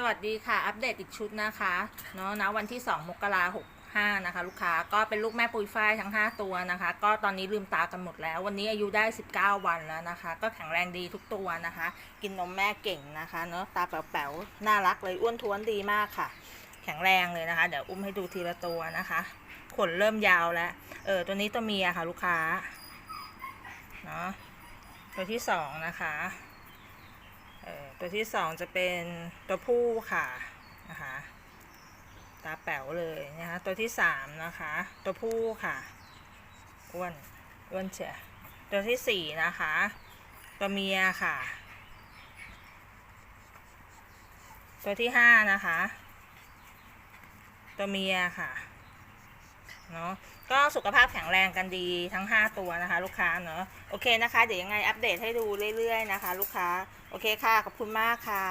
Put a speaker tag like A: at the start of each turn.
A: สวัสดีค่ะ อัปเดตอีกชุดนะคะเนาะนะวันที่ 2 มกราหกห้านะคะ ลูกค้าก็เป็นลูกแม่ปุยฝ้ายทั้ง 5 ตัวนะคะ ก็ตอนนี้ลืมตากันหมดแล้ว วันนี้อายุได้ 19 วันแล้วนะคะ ก็แข็งแรงดีทุกตัวนะคะ กินนมแม่เก่งนะคะเนาะตาแป๋วๆน่ารักเลยอ้วนท้วนดีมากค่ะ แข็งแรงเลยนะคะ เดี๋ยวอุ้มให้ดูทีละตัวนะคะขนเริ่มยาวแล้วเออตัวนี้ตัวเมียค่ะ ลูกค้าเนาะตัวที่สองนะคะ ตัวที่สองจะเป็นตัวผู้ค่ะนะคะตาแป๋วเลยนะคะตัวที่สามนะคะ ตัวผู้ค่ะอ้วนอ้วนเชียตัวที่สี่นะคะ ตัวเมียค่ะ ตัวที่ห้านะคะ ตัวเมียค่ะ เนาะก็สุขภาพแข็งแรงกันดีทั้ง 5 ตัวนะคะ ลูกค้าเนาะโอเคนะคะ เดี๋ยวยังไงอัปเดตให้ดูเรื่อยๆนะคะ ลูกค้าโอเคค่ะขอบคุณมากค่ะ